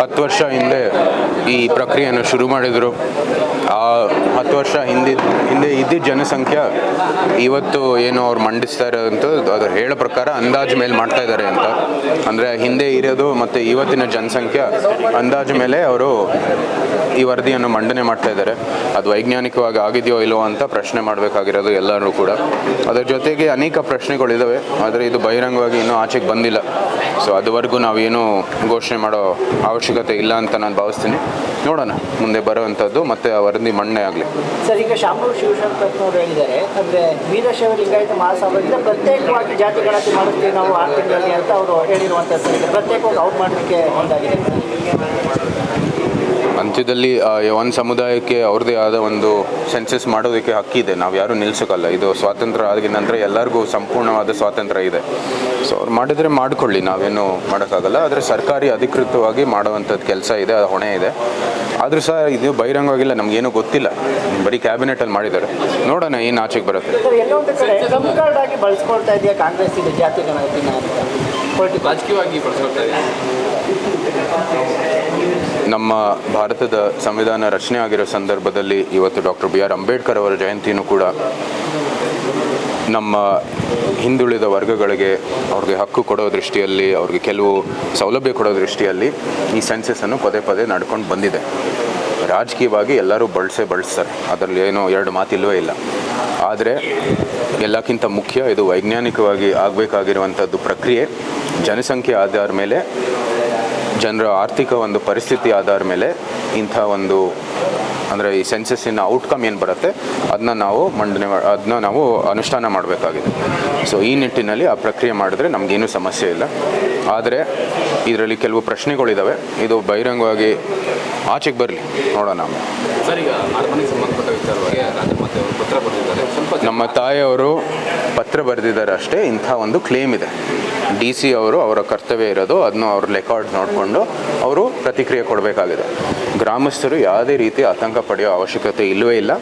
ಹತ್ತು ವರ್ಷ ಹಿಂದೆ ಈ ಪ್ರಕ್ರಿಯೆಯನ್ನು ಶುರು ಮಾಡಿದರು. ಆ ಹತ್ತು ವರ್ಷ ಹಿಂದಿ, ಹಿಂದೆ ಇದ್ದಿದ್ದ ಜನಸಂಖ್ಯೆ ಇವತ್ತು ಏನು ಅವ್ರು ಮಂಡಿಸ್ತಾ ಇರೋದಂತ ಅದು ಹೇಳೋ ಪ್ರಕಾರ ಅಂದಾಜು ಮೇಲೆ ಮಾಡ್ತಾ ಇದ್ದಾರೆ ಅಂತ. ಅಂದರೆ ಹಿಂದೆ ಇರೋದು ಮತ್ತು ಇವತ್ತಿನ ಜನಸಂಖ್ಯೆ ಅಂದಾಜು ಮೇಲೆ ಅವರು ಈ ವರದಿಯನ್ನು ಮಂಡನೆ ಮಾಡ್ತಾ ಇದ್ದಾರೆ. ಅದು ವೈಜ್ಞಾನಿಕವಾಗಿ ಆಗಿದೆಯೋ ಇಲ್ಲೋ ಅಂತ ಪ್ರಶ್ನೆ ಮಾಡಬೇಕಾಗಿರೋದು ಎಲ್ಲರೂ ಕೂಡ. ಅದರ ಜೊತೆಗೆ ಅನೇಕ ಪ್ರಶ್ನೆಗಳಿದ್ದಾವೆ ಆದರೆ ಇದು ಬಹಿರಂಗವಾಗಿ ಇನ್ನೂ ಆಚೆಗೆ ಬಂದಿಲ್ಲ. ಸೊ ಅದುವರೆಗೂ ನಾವೇನು ಘೋಷಣೆ ಮಾಡೋ ಅವಶ್ಯಕತೆ ಇಲ್ಲ ಅಂತ ನಾನು ಭಾವಿಸ್ತೀನಿ. ನೋಡೋಣ, ಮುಂದೆ ಬರುವಂಥದ್ದು ಮತ್ತು ಆ ವರದಿ ಮಣ್ಣೆ ಆಗಲಿ. ಸರ್, ಈಗ ಶಾಮೂರು ಶಿವಶಂಕರಪ್ಪನವರು ಹೇಳಿದ್ದಾರೆ. ಅಂದರೆ ವೀರಶೈವ ಲಿಂಗಾಯತ ಮಹಾಸಭೆಯಿಂದ ಪ್ರತ್ಯೇಕವಾಗಿ ಜಾತಿ ಗಣತಿ ಮಾಡುತ್ತೀವಿ ನಾವು ಆ ಅಂತ ಅವರು ಹೇಳಿರುವಂಥ ಪ್ರತ್ಯೇಕವಾಗಿ ಅವ್ರು ಮಾಡಲಿಕ್ಕೆ ಮುಂದಾಗಿದೆ ಅಂತ್ಯದಲ್ಲಿ ಒಂದು ಸಮುದಾಯಕ್ಕೆ ಅವ್ರದ್ದೇ ಆದ ಒಂದು ಸೆನ್ಸಸ್ ಮಾಡೋದಕ್ಕೆ ಹಕ್ಕಿದೆ ನಾವು ಯಾರೂ ನಿಲ್ಸೋಕ್ಕಲ್ಲ ಇದು ಸ್ವಾತಂತ್ರ್ಯ ಆಗಿದ ನಂತರ ಎಲ್ಲರಿಗೂ ಸಂಪೂರ್ಣವಾದ ಸ್ವಾತಂತ್ರ್ಯ ಇದೆ. ಸೊ ಅವ್ರು ಮಾಡಿದರೆ ಮಾಡ್ಕೊಳ್ಳಿ. ನಾವೇನು ಮಾಡೋಕ್ಕಾಗಲ್ಲ. ಆದರೆ ಸರ್ಕಾರಿ ಅಧಿಕೃತವಾಗಿ ಮಾಡುವಂಥದ್ದು ಕೆಲಸ ಇದೆ. ಅದು ಹೊಣೆ ಇದೆ. ಆದರೂ ಸಹ ಇದು ಬಹಿರಂಗವಾಗಿಲ್ಲ. ನಮಗೇನು ಗೊತ್ತಿಲ್ಲ. ಬರೀ ಕ್ಯಾಬಿನೆಟಲ್ಲಿ ಮಾಡಿದ್ದಾರೆ. ನೋಡೋಣ ಏನು ಆಚೆಗೆ ಬರುತ್ತೆ. ರಾಜಕೀಯವಾಗಿ ಬಳಸ್ಕೊಳ್ತಾ ಒಂದು ಕಡೆ ಟ್ರಂಪ್ ಕಾರ್ಡ್ ಆಗಿ ಬಳಸ್ಕೊಳ್ತಾ ಇದೆಯಾ ಕಾಂಗ್ರೆಸ್ ಇದು ಜಾತಿ ಗಣತಿನ ಅಂತ ಪೊಲಿಟಿಕಲ್ ರಾಜಕೀಯವಾಗಿ ಬಳಸ್ಕೊಳ್ತಾ ಇದೆ ನಮ್ಮ ಭಾರತದ ಸಂವಿಧಾನ ರಚನೆ ಆಗಿರೋ ಸಂದರ್ಭದಲ್ಲಿ ಇವತ್ತು ಡಾಕ್ಟರ್ ಬಿ ಆರ್ ಅಂಬೇಡ್ಕರ್ ಅವರ ಜಯಂತಿಯೂ ಕೂಡ ನಮ್ಮ ಹಿಂದುಳಿದ ವರ್ಗಗಳಿಗೆ ಅವ್ರಿಗೆ ಹಕ್ಕು ಕೊಡೋ ದೃಷ್ಟಿಯಲ್ಲಿ, ಅವ್ರಿಗೆ ಕೆಲವು ಸೌಲಭ್ಯ ಕೊಡೋ ದೃಷ್ಟಿಯಲ್ಲಿ ಈ ಸೆನ್ಸಸ್ಸನ್ನು ಪದೇ ಪದೇ ನಡ್ಕೊಂಡು ಬಂದಿದೆ. ರಾಜಕೀಯವಾಗಿ ಎಲ್ಲರೂ ಬಳಸೇ ಬಳಸ್ತಾರೆ. ಅದರಲ್ಲಿ ಏನೋ ಎರಡು ಮಾತಿಲ್ಲವೇ ಇಲ್ಲ. ಆದರೆ ಎಲ್ಲಕ್ಕಿಂತ ಮುಖ್ಯ ಇದು ವೈಜ್ಞಾನಿಕವಾಗಿ ಆಗಬೇಕಾಗಿರುವಂಥದ್ದು ಪ್ರಕ್ರಿಯೆ. ಜನಸಂಖ್ಯೆ ಆಧಾರ ಮೇಲೆ ಜನರ ಆರ್ಥಿಕ ಒಂದು ಪರಿಸ್ಥಿತಿ ಆಧಾರ ಮೇಲೆ ಇಂಥ ಒಂದು ಅಂದರೆ ಈ ಸೆನ್ಸಸ್ಸಿನ ಔಟ್ಕಮ್ ಏನು ಬರುತ್ತೆ ಅದನ್ನ ನಾವು ಮಂಡನೆ ಅದನ್ನ ನಾವು ಅನುಷ್ಠಾನ ಮಾಡಬೇಕಾಗಿದೆ. ಸೊ ಈ ನಿಟ್ಟಿನಲ್ಲಿ ಆ ಪ್ರಕ್ರಿಯೆ ಮಾಡಿದ್ರೆ ನಮಗೇನು ಸಮಸ್ಯೆ ಇಲ್ಲ. ಆದರೆ ಇದರಲ್ಲಿ ಕೆಲವು ಪ್ರಶ್ನೆಗಳಿದ್ದಾವೆ ಇದು ಬಹಿರಂಗವಾಗಿ ಆಚೆಗೆ ಬರಲಿ. ನೋಡೋಣ. ನಮ್ಮ ತಾಯಿಯವರು ಪತ್ರ ಬರೆದಿದ್ದಾರೆ ಅಷ್ಟೇ. ಇಂಥ ಒಂದು ಕ್ಲೇಮ್ ಇದೆ. ಡಿ ಸಿ ಅವರು ಅವರ ಕರ್ತವ್ಯ ಇರೋದು ಅದನ್ನು ಅವ್ರ ರೆಕಾರ್ಡ್ ನೋಡಿಕೊಂಡು ಅವರು ಪ್ರತಿಕ್ರಿಯೆ ಕೊಡಬೇಕಾಗಿದೆ. ಗ್ರಾಮಸ್ಥರು ಯಾವುದೇ ರೀತಿ ಆತಂಕ ಪಡೆಯೋ ಅವಶ್ಯಕತೆ ಇಲ್ಲವೇ ಇಲ್ಲ.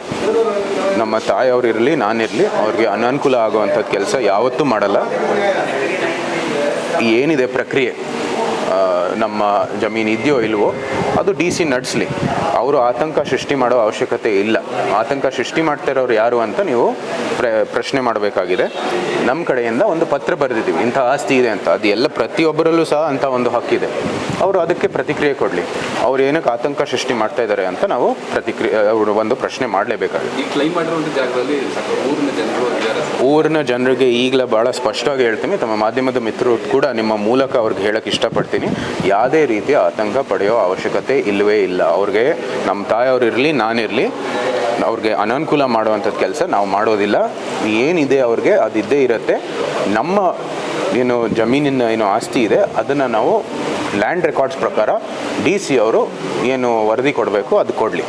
ನಮ್ಮ ತಾಯಿಯವರು ಇರಲಿ ನಾನಿರಲಿ ಅವ್ರಿಗೆ ಅನಾನುಕೂಲ ಆಗುವಂಥದ್ದು ಕೆಲಸ ಯಾವತ್ತೂ ಮಾಡಲ್ಲ. ಏನಿದೆ ಪ್ರಕ್ರಿಯೆ? ನಮ್ಮ ಜಮೀನು ಇದೆಯೋ ಇಲ್ವೋ ಅದು ಡಿ ಸಿ ನಡೆಸಲಿ. ಅವರು ಆತಂಕ ಸೃಷ್ಟಿ ಮಾಡೋ ಅವಶ್ಯಕತೆ ಇಲ್ಲ. ಆತಂಕ ಸೃಷ್ಟಿ ಮಾಡ್ತಾ ಇರೋರು ಯಾರು ಅಂತ ನೀವು ಪ್ರ ಪ್ರಶ್ನೆ ಮಾಡಬೇಕಾಗಿದೆ. ನಮ್ಮ ಕಡೆಯಿಂದ ಒಂದು ಪತ್ರ ಬರೆದಿದ್ದೀವಿ. ಇಂಥ ಆಸ್ತಿ ಇದೆ ಅಂತ. ಅದು ಎಲ್ಲ ಪ್ರತಿಯೊಬ್ಬರಲ್ಲೂ ಸಹ ಅಂಥ ಒಂದು ಹಕ್ಕಿದೆ ಅವರು ಅದಕ್ಕೆ ಪ್ರತಿಕ್ರಿಯೆ ಕೊಡಲಿ. ಅವ್ರು ಏನಕ್ಕೆ ಆತಂಕ ಸೃಷ್ಟಿ ಮಾಡ್ತಾ ಇದ್ದಾರೆ ಅಂತ ನಾವು ಪ್ರತಿಕ್ರಿಯೆ ಅವರು ಒಂದು ಪ್ರಶ್ನೆ ಮಾಡಲೇಬೇಕಾಗಿದೆ. ಊರಿನ ಜನರಿಗೆ ಈಗಲೇ ಭಾಳ ಸ್ಪಷ್ಟವಾಗಿ ಹೇಳ್ತೀನಿ. ತಮ್ಮ ಮಾಧ್ಯಮದ ಮಿತ್ರರು ಕೂಡ ನಿಮ್ಮ ಮೂಲಕ ಅವ್ರಿಗೆ ಹೇಳಕ್ಕೆ ಇಷ್ಟಪಡ್ತೀನಿ. ಯಾವುದೇ ರೀತಿಯ ಆತಂಕ ಪಡೆಯೋ ಅವಶ್ಯಕತೆ ಇಲ್ಲವೇ ಇಲ್ಲ. ಅವ್ರಿಗೆ ನಮ್ಮ ತಾಯಿಯವ್ರು ಇರಲಿ ನಾನಿರಲಿ ಅವ್ರಿಗೆ ಅನನುಕೂಲ ಮಾಡುವಂಥದ್ದು ಕೆಲಸ ನಾವು ಮಾಡೋದಿಲ್ಲ. ಏನಿದೆ ಅವ್ರಿಗೆ ಅದಿದ್ದೇ ಇರುತ್ತೆ. ನಮ್ಮ ಏನು ಜಮೀನಿನ ಏನು ಆಸ್ತಿ ಇದೆ, ಅದನ್ನು ನಾವು ಲ್ಯಾಂಡ್ ರೆಕಾರ್ಡ್ಸ್ ಪ್ರಕಾರ ಡಿ ಸಿ ಅವರು ಏನು ವರದಿ ಕೊಡಬೇಕು, ಅದು ಕೊಡಲಿ.